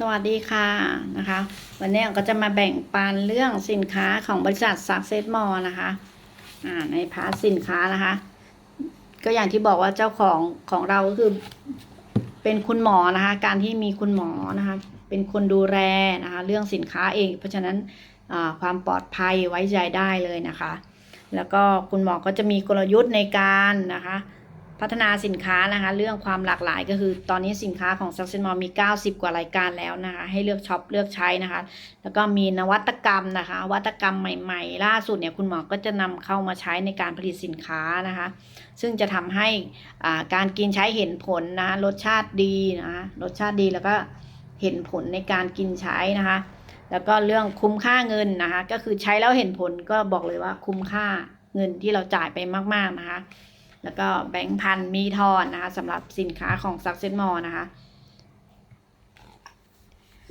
สวัสดีค่ะนะคะ วันนี้ก็จะมาแบ่งปันเรื่องสินค้าของบริษัท Success Mall นะคะอ่าในพาร์ทสินค้านะคะ ก็อย่างที่บอกว่าเจ้าของของเราก็คือ เป็นคุณหมอนะคะ การที่มีคุณหมอนะคะ เป็นคนดูแลนะคะ เรื่องสินค้าเอง เพราะฉะนั้นความปลอดภัยไว้ใจได้เลยนะคะ แล้วก็คุณหมอก็จะมีกลยุทธ์ในการนะคะ พัฒนาสินค้านะคะ เรื่องความหลากหลายก็คือตอนนี้สินค้าของ Success Mall มี 90 กว่ารายการแล้วนะคะ ให้เลือกช็อปเลือกใช้นะคะ แล้วก็มีนวัตกรรมนะคะวัตกรรมใหม่ ๆ ล่าสุดเนี่ยคุณหมอก็จะนำเข้ามาใช้ในการผลิตสินค้านะคะ ซึ่งจะทำให้การกินใช้เห็นผลนะคะรสชาติดีนะคะรสชาติดีแล้วก็เห็นผลในการกินใช้นะคะ แล้วก็เรื่องคุ้มค่าเงินนะคะ ก็คือใช้แล้วเห็นผลก็บอกเลยว่าคุ้มค่าเงินที่เราจ่ายไปมาก ๆนะคะ แล้วก็แบงค์พันมีทอนนะคะสำหรับสินค้าของ Success Mall นะคะ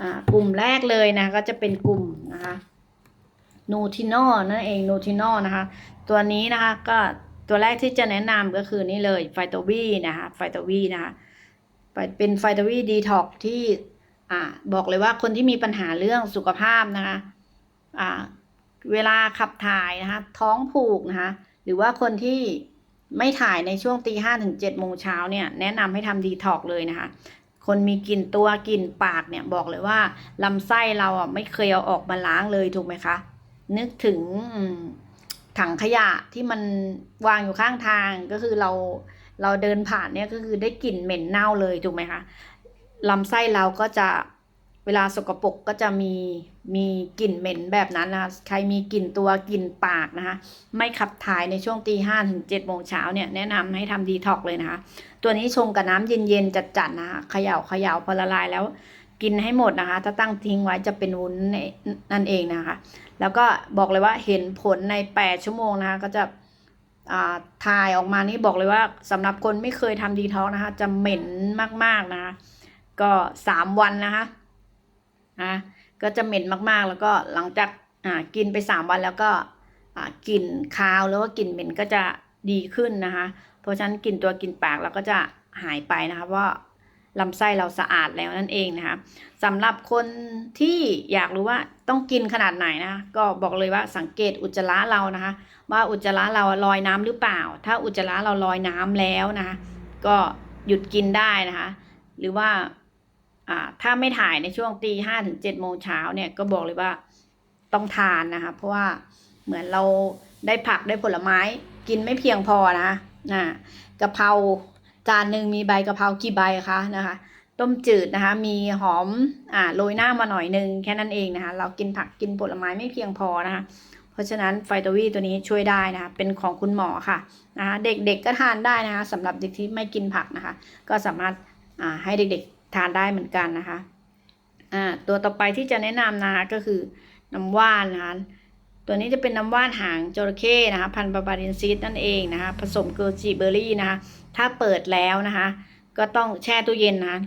อ่ากลุ่มแรกเลยนะก็จะเป็นกลุ่มนะคะนูทิโนนั่นเองนูทิโนนะคะ ตัวนี้นะคะก็ตัวแรกที่จะแนะนำก็คือนี่เลยไฟโตวีนะคะไฟโตวีนะคะเป็นไฟโตวีดีท็อกที่อ่าบอกเลยว่าคนที่มีปัญหาเรื่องสุขภาพนะคะอ่าเวลาขับถ่ายนะคะท้องผูกนะคะหรือว่าคนที่ ไม่ถ่ายในช่วงตีห้าถึงเจ็ดโมงเช้าเนี่ยแนะนำให้ทำดีท็อกเลยนะคะ คนมีกลิ่นตัวกลิ่นปากเนี่ยบอกเลยว่าลำไส้เราอะไม่เคยเอาออกมาล้างเลยถูกไหมคะ นึกถึงถังขยะที่มันวางอยู่ข้างทางก็คือเราเราเดินผ่านเนี่ยก็คือได้กลิ่นเหม็นเน่าเลยถูกไหมคะลำไส้เราก็จะเวลาสกปรกก็จะมี มีกลิ่นเหม็นแบบนั้นนะคะใครมีกลิ่นตัวกลิ่นปากนะคะไม่ขับถ่ายในช่วงตีห้าถึงเจ็ดโมงเช้าเนี่ยแนะนำให้ทำดีท็อกเลยนะคะ ตัวนี้ชงกับน้ำเย็นๆจัดๆนะคะเขย่าเขย่าพอละลายแล้วกินให้หมดนะคะ ถ้าตั้งทิ้งไว้จะเป็นวุ้นนั่นเองนะคะ แล้วก็บอกเลยว่าเห็นผลใน8ชั่วโมงนะคะก็จะอ่าถ่ายออกมานี่บอกเลยว่าสำหรับคนไม่เคยทำดีท็อกนะคะ จะเหม็นมากๆนะคะ ก็3วันนะคะอะ ก็จะเหม็นมากๆ แล้วก็หลังจากอ่ากินไป 3 วันแล้วก็อ่ากลิ่นคาวหรือว่ากลิ่นเหม็นก็จะดีขึ้นนะคะ เพราะฉะนั้นกลิ่นตัวกลิ่นปากเราก็จะหายไปนะคะเพราะว่าลำไส้เราสะอาดแล้วนั่นเองนะคะสำหรับคนที่อยากรู้ว่าต้องกินขนาดไหนนะะก็บอกเลยว่าสังเกตอุจจาระเรานะคะ ว่าอุจจาระเราลอยน้ำหรือเปล่า ถ้าอุจจาระเราลอยน้ำแล้วนะคะก็หยุดกินได้นะคะ หรือว่า ถ้าไม่ถ่ายในช่วงตีห้าถึงเจ็ดโมงเช้าเนี่ยก็บอกเลยว่าต้องทานนะคะ เพราะว่าเหมือนเราได้ผักได้ผลไม้กินไม่เพียงพอนะนะกะเพราจานหนึ่งมีใบกะเพรากี่ใบคะนะคะ ต้มจืดนะคะ มีหอมอ่าโรยหน้ามาหน่อยนึงแค่นั้นเองนะคะ เรากินผักกินผลไม้ไม่เพียงพอนะคะ เพราะฉะนั้นไฟตวีตัวนี้ช่วยได้นะคะเป็นของคุณหมอค่ะนะคะเด็กๆก็ทานได้นะคะสำหรับเด็กที่ไม่กินผักนะคะ ก็สามารถอ่าให้เด็กๆ ทานได้เหมือนกันนะคะอ่าตัวต่อไปที่จะแนะนำนะคะก็คือน้ำว่านนะคะตัวนี้จะเป็นน้ำว่านหางจระเข้นะคะพันธุ์บาบารินซีดนั่นเองนะคะผสมเกลือจีเบอร์รี่นะคะถ้าเปิดแล้วนะคะ ก็ต้องแช่ตู้เย็นนะคะ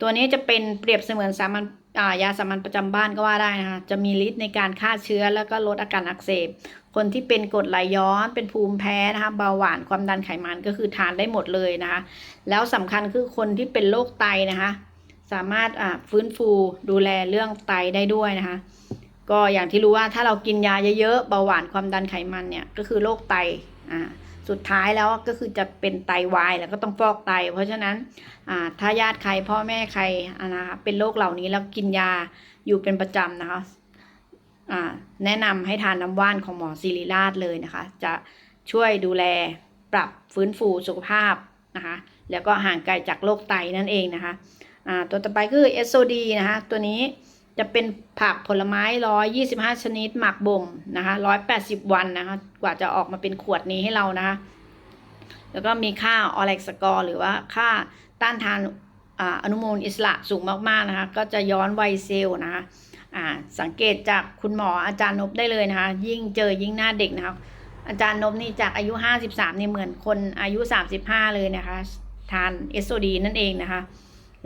ตัวนี้จะเป็นเปรียบเสมือนสามัญายาสามัญประจำบ้านก็ว่าได้นะคะจะมีฤทธิ์ในการฆ่าเชื้อแล้วก็ลดอาการอักเสบ คนที่เป็นกรดไหลย้อนเป็นภูมิแพ้นะคะเบาหวานความดันไขมันก็คือทานได้หมดเลยนะคะ แล้วสำคัญคือคนที่เป็นโรคไตนะคะ สามารถอ่าฟื้นฟูดูแลเรื่องไตได้ด้วยนะคะ ก็อย่างที่รู้ว่าถ้าเรากินยาเยอะๆเบาหวานความดันไขมันเนี่ยก็คือโรคไตอ่า สุดท้ายแล้วก็คือจะเป็นไตวายแล้วก็ต้องฟอกไต เพราะฉะนั้นถ้าญาติใครพ่อแม่ใครนะคะเป็นโรคเหล่านี้แล้วกินยาอยู่เป็นประจำนะคะแนะนำให้ทานน้ำว่านของหมอศิริราชเลยนะคะ จะช่วยดูแลปรับฟื้นฟูสุขภาพนะคะแล้วก็ห่างไกลจากโรคไตนั่นเองนะคะตัวต่อไปคือ SOD นะคะตัวนี้ จะเป็นผักผลไม้125ชนิดหมักบ่มนะคะ180วันนะคะ กว่าจะออกมาเป็นขวดนี้ให้เรานะคะ แล้วก็มีค่าออเล็กสกอร์หรือว่าค่าต้านทานออนุมูลอิสระสูงมากๆนะคะ ก็จะย้อนวัยเซลล์นะคะสังเกตจากคุณหมออาจารย์นบได้เลยนะคะ ยิ่งเจอยิ่งหน้าเด็กนะคะอาจารย์นบนี่จากอายุ 53นี่เหมือนคนอายุ 35 เลยนะคะ ทาน SOD นั่นเองนะคะ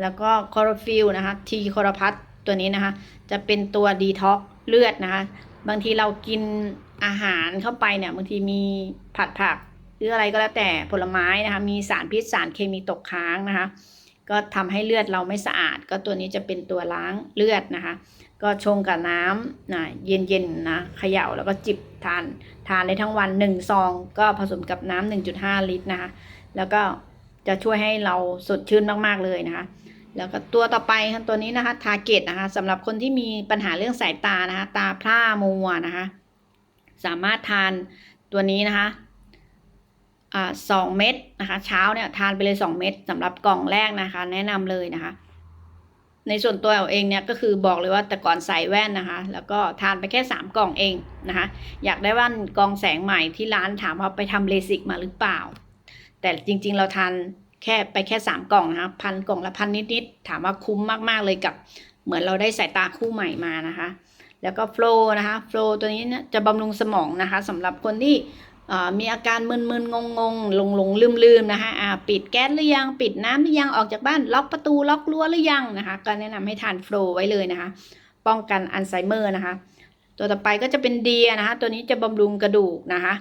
แล้วก็คอร์ฟิลนะคะ ทีคอร์พัท ตัวนี้นะคะ จะเป็นตัวดีท็อกเลือดนะคะ บางทีเรากินอาหารเข้าไปเนี่ยบางทีมีผัดผักหรืออะไรก็แล้วแต่ผลไม้นะคะ มีสารพิษสารเคมีตกค้างนะคะ ก็ทำให้เลือดเราไม่สะอาด ก็ตัวนี้จะเป็นตัวล้างเลือดนะคะ ก็ชงกับน้ำนะเย็นๆนะเขย่าแล้วก็จิบทานทานได้ทั้งวัน1ซอง ก็ผสมกับน้ำ1.5 ลิตรนะคะ แล้วก็จะช่วยให้เราสดชื่นมากๆเลยนะคะ แล้วก็ตัวต่อไปค่ะตัวนี้นะคะทาร์เก็ตนะคะสำหรับคนที่มีปัญหาเรื่องสายตานะคะ ตาพร่ามัวนะคะ สามารถทานตัวนี้นะคะอ่าสองเม็ดนะคะ เช้าเนี่ยทานไปเลยสองเม็ดสำหรับกล่องแรกนะคะ แนะนำเลยนะคะ ในส่วนตัวเอาเองเนี่ยก็คือบอกเลยว่าแต่ก่อนใส่แว่นนะคะ แล้วก็ทานไปแค่สามกล่องเองนะคะ อยากได้ว่านกองแสงใหม่ที่ร้านถามว่าไปทำเลสิกมาหรือเปล่า แต่จริงๆเราทาน แค่ไปแค่สามกล่องนะคะพันกล่องละพันนิดๆถามว่าคุ้มมากๆเลยกับเหมือนเราได้สายตาคู่ใหม่มานะคะ แล้วก็โฟลนะคะโฟลตัวนี้จะบำรุงสมองนะคะสำหรับคนที่มีอาการมึนๆ งงๆ หลงๆลืมๆนะคะอ่าปิดแก๊สหรือยัง ปิดน้ำหรือยัง ออกจากบ้าน ล็อกประตู ล็อกรั้วหรือยังนะคะ ก็แนะนำให้ทานโฟลไว้เลยนะคะ ป้องกันอัลไซเมอร์นะคะ ตัวต่อไปก็จะเป็นเดียนะคะ ตัวนี้จะบำรุงกระดูกนะคะ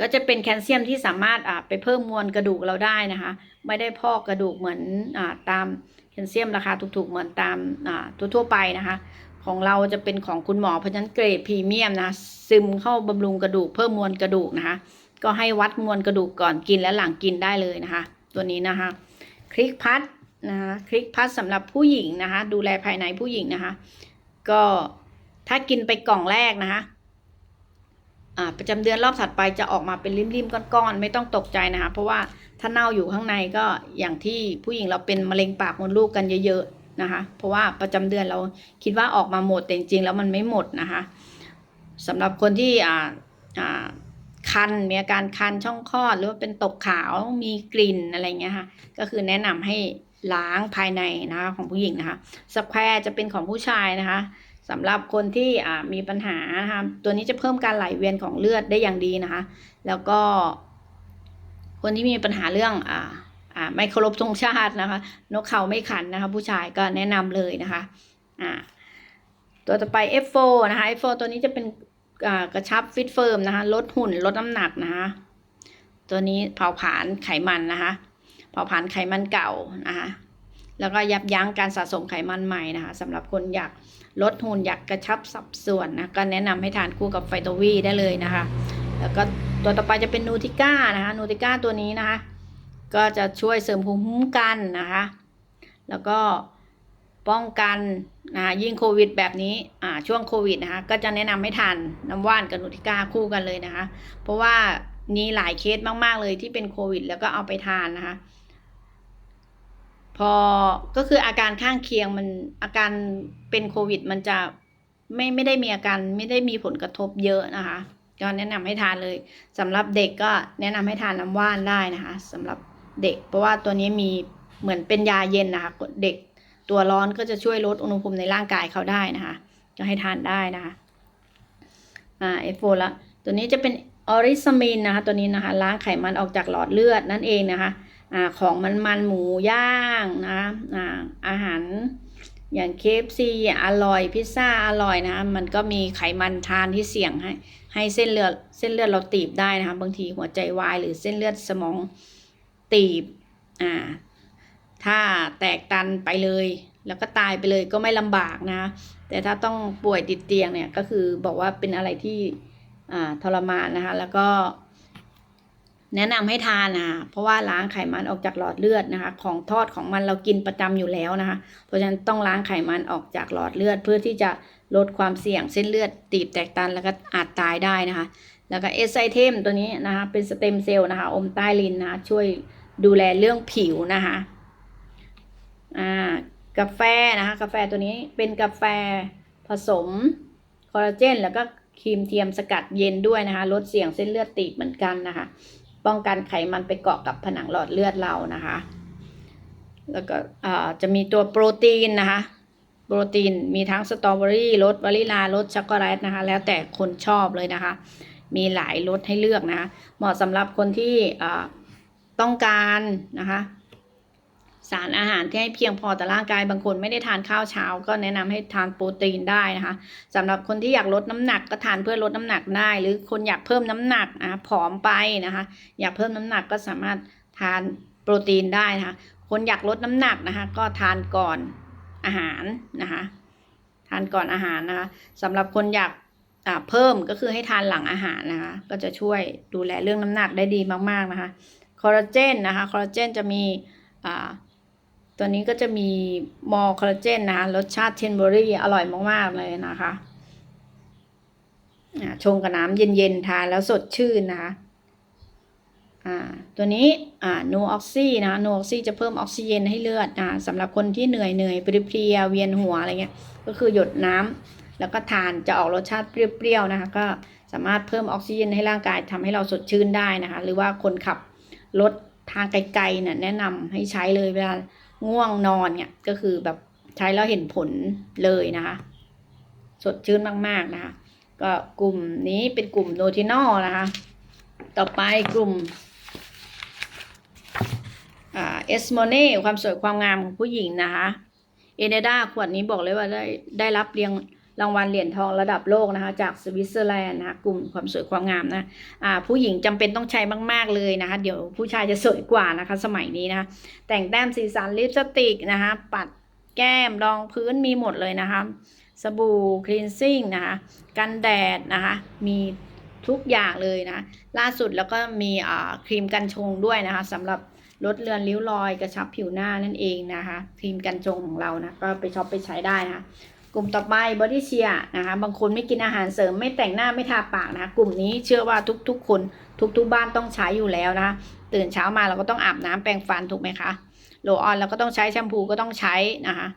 ก็จะเป็นแคลเซียมที่สามารถอ่าไปเพิ่มมวลกระดูกเราได้นะคะ ไม่ได้พอกกระดูกเหมือนอ่าตามแคลเซียมราคาถูกๆเหมือนตามอ่าทั่วๆไปนะคะ ของเราจะเป็นของคุณหมอเพราะฉะนั้นเกรดพรีเมียมนะซึมเข้าบำรุงกระดูกเพิ่มมวลกระดูกนะคะ ก็ให้วัดมวลกระดูกก่อนกินและหลังกินได้เลยนะคะ ตัวนี้นะคะคลิกพัดนะคะคลิกพัดสำหรับผู้หญิงนะคะ ดูแลภายในผู้หญิงนะคะ ก็ถ้ากินไปกล่องแรกนะคะ ประจำเดือนรอบถัดไปจะออกมาเป็นริมๆก้อนๆไม่ต้องตกใจนะคะ เพราะว่าถ้าเน่าอยู่ข้างในก็อย่างที่ผู้หญิงเราเป็นมะเร็งปากมดลูกกันเยอะๆนะคะ เพราะว่าประจำเดือนเราคิดว่าออกมาหมดแต่จริงๆแล้วมันไม่หมดนะคะสำหรับคนที่อ่าอ่าคันมีอาการคันช่องคลอดหรือว่าเป็นตกขาวมีกลิ่นอะไรเงี้ยค่ะ ก็คือแนะนำให้ล้างภายในนะคะของผู้หญิงนะคะสแควร์จะเป็นของผู้ชายนะคะ สำหรับคนที่มีปัญหานะคะตัวนี้จะเพิ่มการไหลเวียนของเลือดได้อย่างดีนะคะ แล้วก็ คนที่มีปัญหาเรื่องอ่าอ่าไม่เคารพธงชาตินะคะ นกเขาไม่ขันนะคะ ผู้ชายก็แนะนำเลยนะคะอ่าตัวต่อไป F4 นะคะ F4 ตัวนี้จะเป็นอ่ากระชับฟิตเฟิร์มนะคะ ลดหุ่นลดน้ำหนักนะคะตัวนี้เผาผลาญไขมันนะคะ เผาผลาญไขมันเก่านะคะ แล้วก็ยับยั้งการสะสมไขมันใหม่นะคะสำหรับคนอยากลดหุ่นอยากกระชับสัดส่วนนะก็แนะนำให้ทานคู่กับไฟโตวีได้เลยนะคะ แล้วก็ตัวต่อไปจะเป็นนูติก้านะคะนูติก้าตัวนี้นะคะ ก็จะช่วยเสริมภูมิคุ้มกันนะคะ แล้วก็ป้องกันนะะยิ่งโควิดแบบนี้อ่าช่วงโควิดนะคะก็จะแนะนำให้ทานน้ำว่านกับนูติก้าคู่กันเลยนะคะ เพราะว่ามีหลายเคสมาก ๆ เลยที่เป็นโควิด แล้วก็เอาไปทานนะคะ พอก็คืออาการข้างเคียงมันอาการเป็นโควิด มันจะไม่ไม่ได้มีอาการไม่ได้มีผลกระทบเยอะนะคะก็แนะนำให้ทานเลยสำหรับเด็กก็แนะนำให้ทานน้ำว่านได้นะคะสำหรับเด็ก เพราะว่าตัวนี้มีเหมือนเป็นยาเย็นนะคะเด็กตัวร้อนก็จะช่วยลดอุณหภูมิในร่างกายเขาได้นะคะ ก็ให้ทานได้นะคะอ่าเอฟโฟละตัวนี้จะเป็นออริสมินนะคะ ตัวนี้นะคะล้างไขมันออกจากหลอดเลือดนั่นเองนะคะ อของมันมันหมูย่างนะอาอาหารอย่างเคฟซีอร่อยพิซซ่าอร่อยนะ มันก็มีไขมันทานที่เสี่ยงให้ ให้เส้นเลือดเส้นเลือดเราตีบได้นะคะบางทีหัวใจวายหรือเส้นเลือดสมองตีบอ่าถ้าแตกตันไปเลย แล้วก็ตายไปเลยก็ไม่ลำบากนะ แต่ถ้าต้องป่วยติดเตียงเนี่ยก็คือบอกว่าเป็นอะไรที่อ่าทรมานนะคะ แล้วก็ แนะนำให้ทานนะเพราะว่าล้างไขมันออกจากหลอดเลือดนะคะ ของทอดของมันเรากินประจำอยู่แล้วนะคะ เพราะฉะนั้นต้องล้างไขมันออกจากหลอดเลือด เพื่อที่จะลดความเสี่ยงเส้นเลือดตีบแตกตันแล้วก็อาจตายได้นะคะ แล้วก็เอสไซเทมตัวนี้นะคะ เป็นสเต็มเซลล์นะคะ อมใต้ลิ้นนะคะช่วยดูแลเรื่องผิวนะคะอ่ากาแฟนะคะ กาแฟตัวนี้เป็นกาแฟผสมคอลลาเจนแล้วก็ครีมเทียมสกัดเย็นด้วยนะคะ ลดเสี่ยงเส้นเลือดตีบเหมือนกันนะคะ ป้องกันไขมันไปเกาะกับผนังหลอดเลือดเรานะคะ แล้วก็จะมีตัวโปรตีนนะคะ โปรตีนมีทั้งสตรอเบอรี่รสวานิลารสช็อกโกแลตนะคะ แล้วแต่คนชอบเลยนะคะ มีหลายรสให้เลือกนะคะ เหมาะสำหรับคนที่ต้องการนะคะ สารอาหารที่ให้เพียงพอต่อร่างกายบางคนไม่ได้ทานข้าวเช้า ก็แนะนำให้ทานโปรตีนได้นะคะสำหรับคนที่อยากลดน้ำหนักก็ทานเพื่อลดน้ำหนักได้ หรือคนอยากเพิ่มน้ำหนักนะคะผอมไปนะคะ อยากเพิ่มน้ำหนักก็สามารถทานโปรตีนได้นะคะ คนอยากลดน้ำหนักนะคะ ก็ทานก่อนอาหารนะคะ ทานก่อนอาหารนะคะสำหรับคนอยากเพิ่มก็คือให้ทานหลังอาหารนะคะ ก็จะช่วยดูแลเรื่องน้ำหนักได้ดีมากๆนะคะ คอลลาเจนนะคะ คอลลาเจนจะมีอ่า ตัวนี้ก็จะมีมอคอลลาเจนนะรสชาติเทนเบอรี่อร่อยมาก ๆ เลยนะคะอ่าชงกับน้ำเย็น ๆ ทานแล้วสดชื่นนะคะอ่าตัวนี้อ่าโนออกซี่นะโนออกซี่จะเพิ่มออกซิเจนให้เลือดอ่าสำหรับคนที่เหนื่อยเหนื่อยเพลียๆเวียนหัวอะไรเงี้ยก็คือหยดน้ำแล้วก็ทานจะออกรสชาติเปรี้ยวๆนะคะก็สามารถเพิ่มออกซิเจนให้ร่างกายทำให้เราสดชื่นได้นะคะ หรือว่าคนขับรถทางไกลๆเนี่ยแนะนำให้ใช้เลยเวลา ง่วงนอนเนี่ยก็คือแบบใช้แล้วเห็นผลเลยนะคะ สดชื่นมากๆนะคะ ก็กลุ่มนี้เป็นกลุ่มโนทินอลนะคะ ต่อไปกลุ่มอ่าเอสโมเน่ความสวยความงามของผู้หญิงนะคะ เอเนดาขวดนี้บอกเลยว่าได้ได้รับเรียง รางวัลเหรียญทองระดับโลกนะคะจากสวิตเซอร์แลนด์นะคะกลุ่มความสวยความงามนะอ่าผู้หญิงจำเป็นต้องใช้มาก ๆ เลยนะคะ เดี๋ยวผู้ชายจะสวยกว่านะคะ สมัยนี้นะคะแต่งแต้มสีสันลิปสติกนะคะปัดแก้มรองพื้นมีหมดเลยนะคะสบู่คลีนซิ่งนะคะกันแดดนะคะมีทุกอย่างเลยนะ ล่าสุดแล้วก็มีครีมกันชงด้วยนะคะสำหรับลดเลือนริ้วรอยกระชับผิวหน้านั่นเองนะคะ ครีมกันชงของเรานะก็ไปช็อปไปใช้ได้นะคะ กลุ่มต่อไปบอดี้เชียนะคะบางคนไม่กินอาหารเสริมไม่แต่งหน้าไม่ทาปากนะคะกลุ่มนี้เชื่อว่าทุกๆ คนทุกๆบ้านต้องใช้อยู่แล้วนะคะตื่นเช้ามาเราก็ต้องอาบน้ำแปรงฟันถูกไหมคะโลออนเราก็ต้องใช้แชมพูก็ต้องใช้นะคะ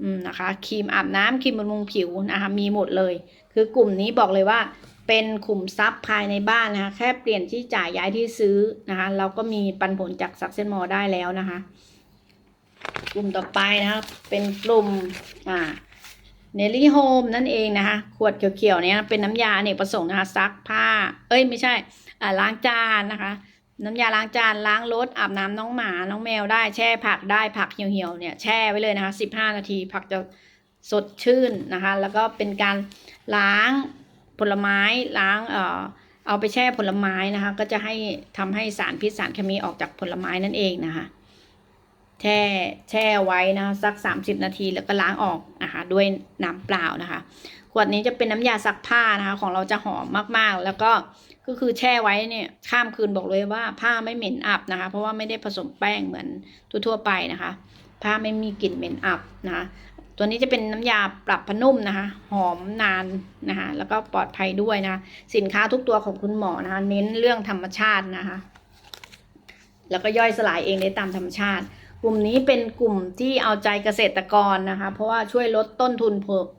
อืมนะคะครีมอาบน้ำครีมบำรุงผิวนะคะมีหมดเลย คือกลุ่มนี้บอกเลยว่าเป็นขุมทรัพย์ภายในบ้านนะคะแค่เปลี่ยนที่จ่ายย้ายที่ซื้อนะคะเราก็มีปันผลจากซักเซนมอได้แล้วนะคะ กลุ่มต่อไปนะคะเป็นกลุ่มอ่า เนลลี่โฮมนั่นเองนะคะ ขวดเขียวๆเนี่ยเป็นน้ำยาเนกประสงค์นะคะซักผ้า เอ้ยไม่ใช่ล้างจานนะคะ น้ำยาล้างจานล้างรถอาบน้ำน้องหมาน้องแมวได้แช่ผักได้ผักเหี่ยวๆเนี่ยแช่ไว้เลยนะคะสิบห้านาทีผักจะสดชื่นนะคะ แล้วก็เป็นการล้างผลไม้ล้างเอ่อเอาไปแช่ผลไม้นะคะ ก็จะให้ทำให้สารพิษสารเคมีออกจากผลไม้นั่นเองนะคะ แช่แช่ไว้นะสัก 30 นาทีแล้วก็ล้างออก นะคะ ด้วยน้ำเปล่านะคะ ขวดนี้จะเป็นน้ำยาซักผ้านะคะ ของเราจะหอมมากๆ แล้วก็ก็คือแช่ไว้เนี่ยข้ามคืนบอกเลยว่าผ้าไม่เหม็นอับนะคะ เพราะว่าไม่ได้ผสมแป้งเหมือนทั่วๆไปนะคะ ผ้าไม่มีกลิ่นเหม็นอับนะคะตัวนี้จะเป็นน้ำยาปรับผนุ่มนะคะ หอมนานนะคะ แล้วก็ปลอดภัยด้วยนะะสินค้าทุกตัวของคุณหมอนะคะ เน้นเรื่องธรรมชาตินะคะ แล้วก็ย่อยสลายเองได้ตามธรรมชาติ กลุ่มนี้เป็นกลุ่มที่เอาใจเกษตรกรนะคะ เพราะว่าช่วยลดต้นทุน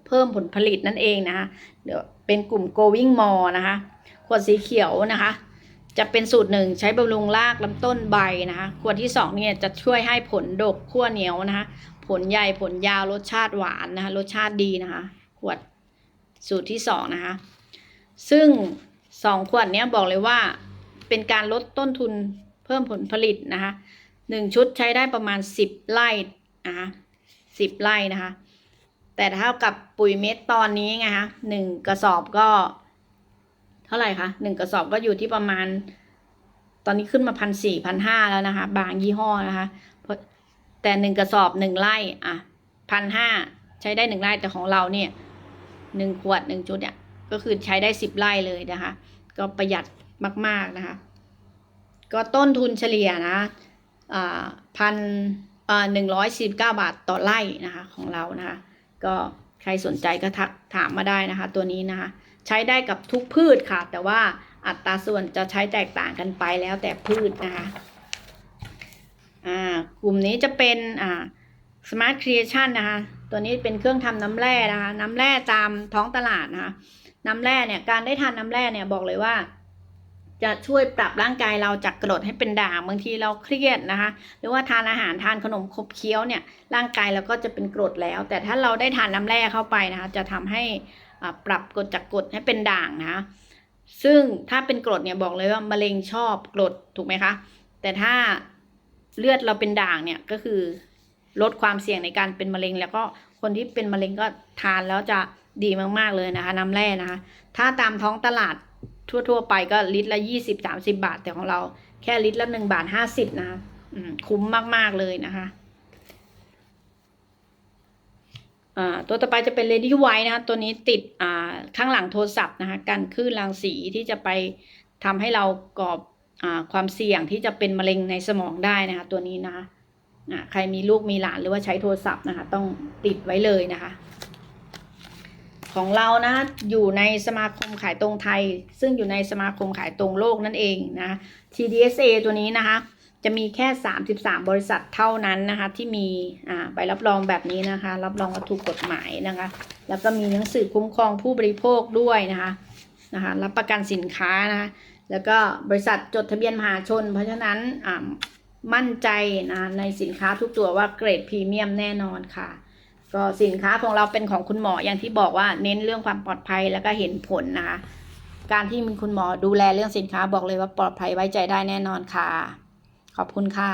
เพิ่มผลผลิตนั่นเองนะคะเดี๋ยวเป็นกลุ่ม going more นะคะขวดสีเขียวนะคะ จะเป็นสูตรหนึ่งใช้บำรุงรากลำต้นใบนะคะขวดที่สองเนี่ยจะช่วยให้ผลดกขั้วเหนียวนะคะ ผลใหญ่ผลยาวรสชาติหวานนะคะ รสชาติดีนะคะ ขวดสูตรที่สองนะคะ ซึ่งสองขวดเนี้ยบอกเลยว่าเป็นการลดต้นทุนเพิ่มผลผลิตนะคะ หนึ่งชุดใช้ได้ประมาณสิบไร่นะคะสิบไร่นะคะ แต่เท่ากับปุ๋ยเม็ดตอนนี้ไงคะหนึ่งกระสอบก็ เท่าไหร่คะหนึ่งกระสอบก็อยู่ที่ประมาณ ตอนนี้ขึ้นมาพันสี่พันห้าแล้วนะคะ บางยี่ห้อนะคะแต่หนึ่งกระสอบหนึ่งไร่อะพันห้าใช้ได้หนึ่งไร่แต่ของเราเนี่ยหนึ่งขวดหนึ่งจุดเนี่ยก็คือใช้ได้สิบไร่เลยนะคะ ก็ประหยัดมาก ๆนะคะ ก็ต้นทุนเฉลี่ยนะ พันหนึ่งร้อยสิบเก้าบาทต่อไร่นะคะของเรานะคะก็ใครสนใจก็ทักถามมาได้นะคะ ตัวนี้นะคะใช้ได้กับทุกพืชค่ะ แต่ว่าอัตราส่วนจะใช้แตกต่างกันไปแล้วแต่พืชนะคะอ่ากลุ่มนี้จะเป็นอ่า Smart Creation นะคะตัวนี้เป็นเครื่องทำน้ำแร่นะคะน้ำแร่ตามท้องตลาดนะคะน้ำแร่เนี่ยการได้ทานน้ำแร่เนี่ยบอกเลยว่า จะช่วยปรับร่างกายเราจากกรดให้เป็นด่างบางทีเราเครียดนะคะ หรือว่าทานอาหารทานขนมขบเคี้ยวเนี่ยร่างกายเราก็จะเป็นกรดแล้ว แต่ถ้าเราได้ทานน้ำแร่เข้าไปนะคะ จะทำให้อ่าปรับกรดจากกรดให้เป็นด่างนะคะซึ่งถ้าเป็นกรดเนี่ยบอกเลยว่ามะเร็งชอบกรดถูกไหมคะ แต่ถ้าเลือดเราเป็นด่างเนี่ยก็คือลดความเสี่ยงในการเป็นมะเร็ง แล้วก็คนที่เป็นมะเร็งก็ทานแล้วจะดีมากๆเลยนะคะน้ำแร่นะคะ ถ้าตามท้องตลาด ทั่ว ๆ ไปก็ลิตรละยี่สิบสามสิบาท แต่ของเราแค่ลิตรละหนึ่งบาทห้าสิบนะคะคุ้มมาก ๆ เลยนะคะตัวต่อไปจะเป็น Lady White นะคะ ตัวนี้ติดข้างหลังโทรศัพท์นะคะกันคลื่นรังสีที่จะไปทำให้เรากอบอความเสี่ยงที่จะเป็นมะเร็งในสมองได้นะคะ ตัวนี้นะคะใครมีลูกมีหลานหรือว่าใช้โทรศัพท์นะคะ ต้องติดไว้เลยนะคะ ของเรานะ อยู่ในสมาคมขายตรงไทย ซึ่งอยู่ในสมาคมขายตรงโลกนั่นเองนะ TDSA ตัวนี้นะคะ จะมีแค่ 33 บริษัทเท่านั้นนะคะ ที่มีอ่าใบรับรองแบบนี้นะคะ รับรองวัตถุกกฎหมายนะคะ แล้วก็มีหนังสือคุ้มครองผู้บริโภคด้วยนะคะนะคะ รับประกันสินค้านะคะแล้วก็บริษัทจดทะเบียนมหาชน เพราะฉะนั้นมั่นใจนะในสินค้าทุกตัวว่าเกรดพรีเมียมแน่นอนค่ะ ก็สินค้าของเราเป็นของคุณหมออย่างที่บอกว่าเน้นเรื่องความปลอดภัยแล้วก็เห็นผลนะคะ การที่มีคุณหมอดูแลเรื่องสินค้าบอกเลยว่าปลอดภัยไว้ใจได้แน่นอนค่ะ ขอบคุณค่ะ